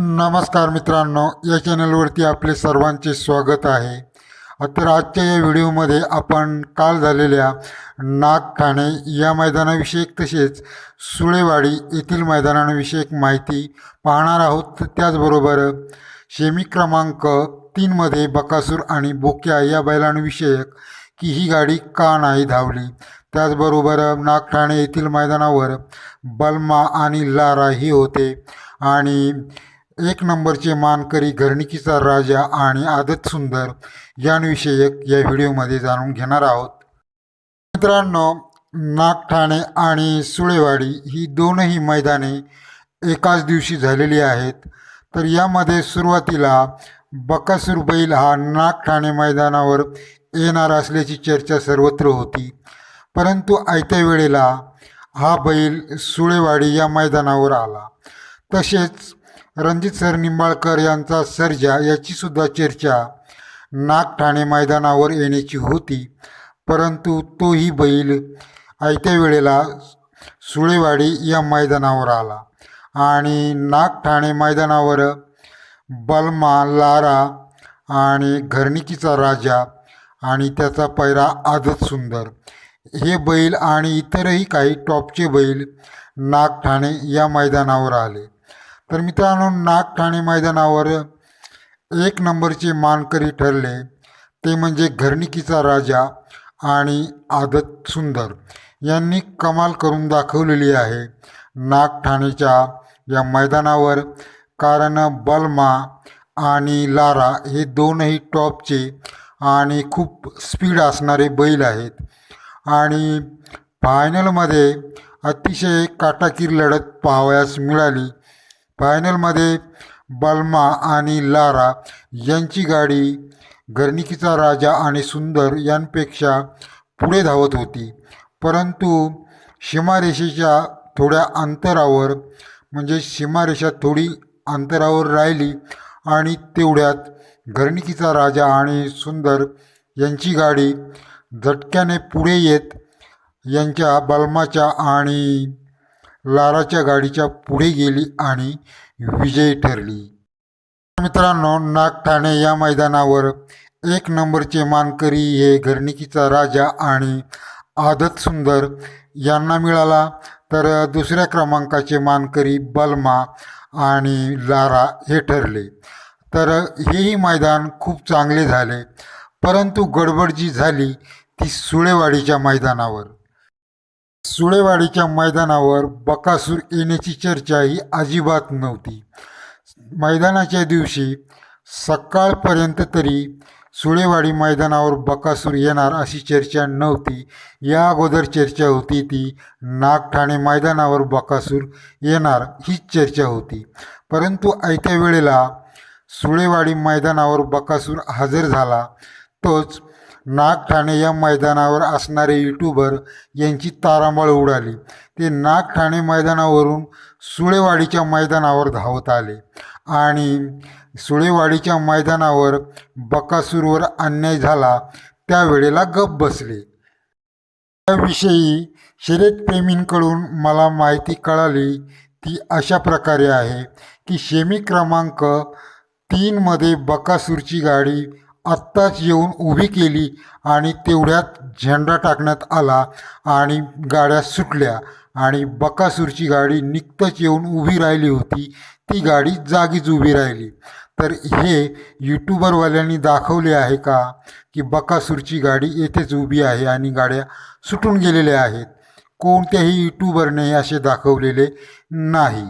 नमस्कार मित्रांनो या चॅनलवरती आपले सर्वांचे स्वागत आहे. तर आजच्या या व्हिडिओमध्ये आपण काल झालेल्या नागठाणे या मैदानाविषयक तसेच सुळेवाडी येथील मैदानाविषयक माहिती पाहणार आहोत. त्याचबरोबर शेमी क्रमांक तीनमध्ये बकासूर आणि बोक्या या बैलांविषयक की ही गाडी का नाही धावली? त्याचबरोबर नागठाणे येथील मैदानावर बलमा आणि लारा ही होते. आणि एक नंबरचे मानकरी घरणिकीचा राजा आणि आदत सुंदर यांविषयक या व्हिडिओमध्ये जाणून घेणार आहोत. मित्रांनो नागठाणे आणि सुळेवाडी ही दोनही मैदाने एकाच दिवशी झालेली आहेत. तर यामध्ये सुरुवातीला बकासूर बैल हा नागठाणे मैदानावर येणार असल्याची चर्चा सर्वत्र होती. परंतु आयत्या वेळेला हा बैल सुळेवाडी या मैदानावर आला. तसेच रणजित सर निंबाळकर यांचा सर्जा याचीसुद्धा चर्चा. नागठाणे मैदानावर येण्याची होती परंतु तोही बैल आयत्या वेळेला सुळेवाडी या मैदानावर आला. आणि नागठाणे मैदानावर बलमा लारा आणि घरणिकीचा राजा आणि त्याचा पैरा आदत सुंदर. हे बैल आणि इतरही काही टॉपचे बैल नागठाणे या मैदानावर आले. तर मित्रांनो नागठाणे मैदानावर एक नंबरचे मानकरी ठरले. ते म्हणजे घरणिकीचा राजा आणि आदत सुंदर यांनी कमाल करून दाखवलेली आहे. नागठाणेच्या या मैदानावर कारण बलमा आणि लारा हे दोनही टॉपचे आणि खूप स्पीड असणारे बैल आहेत. आणि फायनलमध्ये अतिशय काटाकीर लढत पाहावयास मिळाली. फायनलमध्ये बलमा आणि लारा यांची गाडी गर्णिकीचा राजा आणि सुंदर यांपेक्षा पुढे धावत होती. परंतु सीमारेषेच्या थोड्या अंतरावर म्हणजे सीमारेषा थोडी अंतरावर राहिली आणि तेवढ्यात घरणिकीचा राजा आणि सुंदर यांची गाडी झटक्याने पुढे येत यांच्या बलमाच्या आणि लाराच्या गाडीच्या पुढे गेली आणि विजयी ठरली. मित्रांनो नागठाणे या मैदानावर एक नंबरचे मानकरी हे घरणिकीचा राजा आणि आदत सुंदर यांना मिळाला. तर दुसऱ्या क्रमांकाचे मानकरी बलमा आणि लारा हे ठरले. तर हेही मैदान खूप चांगले झाले. परंतु गडबड जी झाली ती सुळेवाडीच्या मैदानावर. सुळेवाडीच्या मैदानावर बकासूर येण्याची चर्चा ही अजिबात नव्हती. मैदानाच्या दिवशी सकाळपर्यंत तरी सुळेवाडी मैदानावर बकासूर येणार अशी चर्चा नव्हती. या अगोदर चर्चा होती ती नागठाणे मैदानावर बकासूर येणार हीच चर्चा होती. परंतु आयत्या वेळेला सुळेवाडी मैदानावर बकासूर हजर झाला तोच नागठाणे या मैदानावर असणारे यूट्यूबर यांची तारांबळ उडाली. ते नागठाणे मैदानावरून सुळेवाडीच्या मैदानावर धावत आले आणि सुळेवाडीच्या मैदानावर बकासूरवर अन्याय झाला. त्यावेळेला गप बसले. त्याविषयी शर्यतप्रेमींकडून मला माहिती कळाली. ती अशा प्रकारे आहे की शेमी क्रमांक तीनमध्ये बकासूरची गाडी आत्ताच येऊन उभी केली आणि तेवढ्यात झेंडा टाकण्यात आला आणि गाड्या सुटल्या आणि बकासूरची गाडी निकतच येऊन उभी राहिली होती. ती गाडी जागीच उभी राहिली. तर हे यूट्यूबरवाल्यांनी दाखवले आहे का? की बकासूरची गाडी येथेच उभी आहे आणि गाड्या सुटून गेलेल्या आहेत. कोणत्याही यूट्यूबरने असे दाखवलेले नाही.